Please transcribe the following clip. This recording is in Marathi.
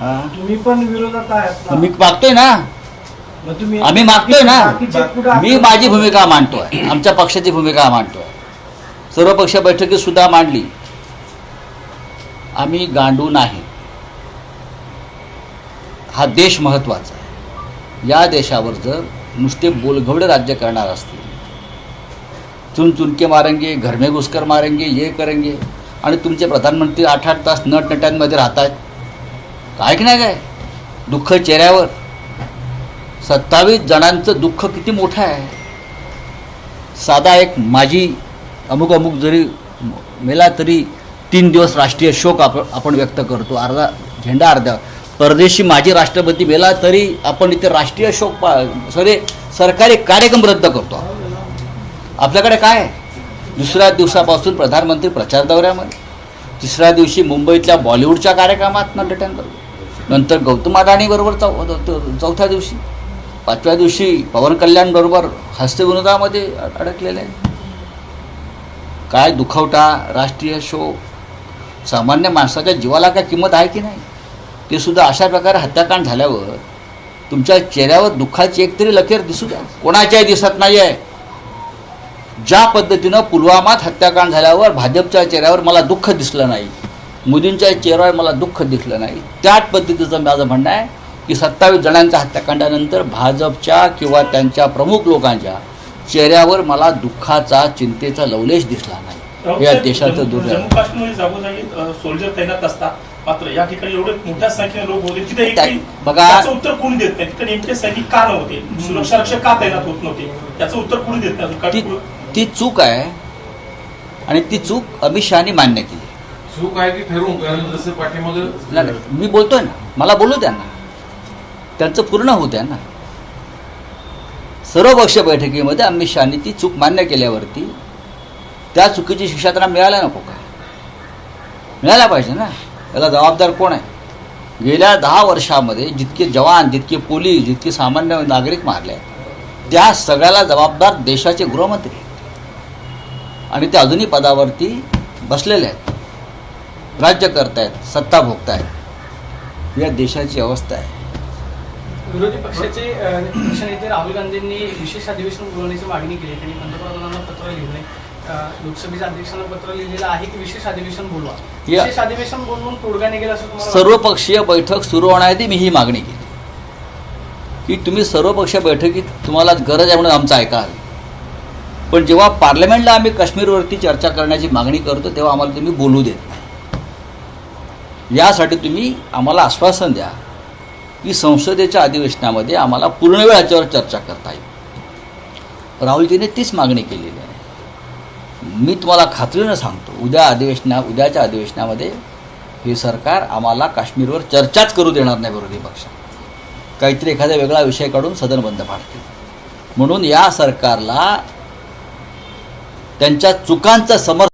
हा. तुम्ही पण विरोधात आहात ना. मी मागतोय ना. मग तुम्ही आम्ही मागतोय ना. कुठं मी माझी भूमिका मांडतोय. आमच्या पक्षाची भूमिका मांडतोय. सर्व पक्ष बैठकीत सुद्धा मांडली. आम्ही गांडू नाही. हा देश महत्त्वाचा आहे. या देशावर जर नुसते बोलघवडे राज्य करणार असतील चुन चुनके मारेंगे घर में घुसकर मारेंगे ये करेंगे आणि तुमचे प्रधानमंत्री आठ आठ तास नटनट्यांमध्ये राहत आहेत काय की नाही काय? दुःख चेहऱ्यावर. सत्तावीस जणांचं दुःख किती मोठं आहे. साधा एक माझी अमुक अमुक जरी मेला तरी तीन दिवस राष्ट्रीय शोक आप आपण व्यक्त करतो. अर्धा झेंडा अर्ध्या परदेशी माजी राष्ट्रपती मेला तरी आपण इथे राष्ट्रीय शोक पा सॉरी सरकारी कार्यक्रम रद्द करतो. आपल्याकडे काय? आहे दुसऱ्या दिवसापासून प्रधानमंत्री प्रचार दौऱ्यामध्ये. तिसऱ्या दिवशी मुंबईतल्या बॉलिवूडच्या कार्यक्रमात नटन करतो नंतर गौतम अदानीबरोबर चौ चौथ्या दिवशी पाचव्या दिवशी पवन कल्याणबरोबर हास्यविनोदामध्ये अडकलेले आहे काय दुखवटा राष्ट्रीय शो सामान्य माणसाच्या जीवाला काय किंमत आहे की नाही? ते सुद्धा अशा प्रकारे हत्याकांड झाल्यावर तुमच्या चेहऱ्यावर दुःखाची एक तरी लकेर दिसू द्या. कोणाच्याही दिसत नाही आहे ज्या पद्धतीनं पुलवामात हत्याकांड झाल्यावर भाजपच्या चेहऱ्यावर मला दुःख दिसलं नाही. मोदींच्या चेहऱ्यावर मला दुःख दिसलं नाही. त्याच पद्धतीचं माझं म्हणणं आहे की सत्तावीस जणांच्या हत्याकांडानंतर भाजपच्या किंवा त्यांच्या प्रमुख लोकांच्या चेहऱ्यावर मला दुःखाचा चिंतेचा लवलेश दिसला नाही. या देशाचं दुर्दैव. सोल्जर तैनात असतात. मात्र या ठिकाणी एवढे मोठ्या संख्येने लोक होते तिथे एक त्या- काही- बघा- उत्तर कोणी देत नाही. तिथे नेमके सैनिक का नव्हते? सुरक्षा रक्षक का तैनात होत नव्हते? त्याचं उत्तर कोणी देत नाही? ती अजून ती चूक आहे. आणि ती चूक अमित शहानी मान्य केली. चूक आहे की ठरवून? कारण जसं पाठीमागं नाही, मी बोलतोय ना. मला बोलू द्या ना. त्यांचं पूर्ण होऊ द्या ना. सर्वपक्षीय बैठकीमध्ये अमित शहानी ती चूक मान्य केल्यावरती त्या चुकीची शिक्षा त्यांना मिळायला नको का? मिळायला पाहिजे ना. याला जबाबदार कोण आहे? गेल्या दहा वर्षामध्ये जितके जवान जितके पोलीस जितके सामान्य नागरिक मारले आहेत, त्या सगळ्याला जबाबदार देशाचे गृहमंत्री आहेत. आणि ते अजूनही पदावरती बसलेले आहेत. राज्य करतायत सत्ता भोगतायत. या देशाची अवस्था आहे. विरोधी पक्षाचे पक्षनेते राहुल गांधींनी विशेष अधिवेशन बोलवण्याची मागणी केली. त्यांनी पंतप्रधानांना पत्र लिहिलंय. अ, लोकसभेच्या अध्यक्षांना पत्र लिहिलेलं आहे की विशेष अधिवेशन बोलवा? विशेष अधिवेशन बोलवून तोडगा निघेल असं सर्वपक्षीय बैठक सुरू होण्याआधी मी ही मागणी केली. की तुम्ही सर्वपक्षीय बैठकीत तुम्हाला गरज आहे म्हणून आमचं ऐकाल पण जेव्हा पार्लमेंटला आम्ही काश्मीरवरती चर्चा करण्याची मागणी करतो तेव्हा आम्हाला तुम्ही बोलू देत नाही. यासाठी तुम्ही आम्हाला आश्वासन द्या की संसदेच्या अधिवेशनामध्ये आम्हाला पूर्ण वेळ याच्यावर चर्चा करता येईल. राहुलजीने तीच मागणी केलेली आहे. मी तुम्हाला खात्रीनं सांगतो उद्या अधिवेशना उद्याच्या अधिवेशनामध्ये हे सरकार आम्हाला काश्मीरवर चर्चाच करू देणार नाही विरोधी पक्ष. काहीतरी एखादा वेगळा विषय काढून सदन बंद पाडतील. म्हणून या सरकारला त्यांच्या चुकांचं समर्थन